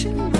should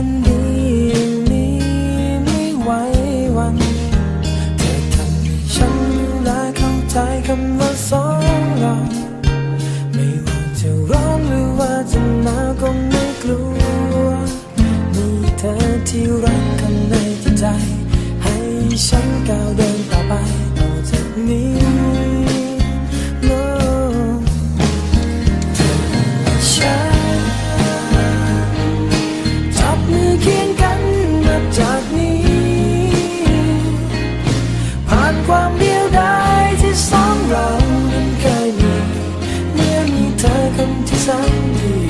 คนเดียวนี้ไม่ไหววัน เธอทำให้ฉันรู้และเข้าใจคำว่าสองเราไม่ว่าจะร้อนหรือว่าจะหนาวก็ไม่กลัว มีเธอที่รักข้างในใจ ให้ฉันก้าวเดินต่อไปต่อจากนี้ ความเดียวดายที่สองเรานั้นเคยมีเมื่อมีเธอคนที่สามที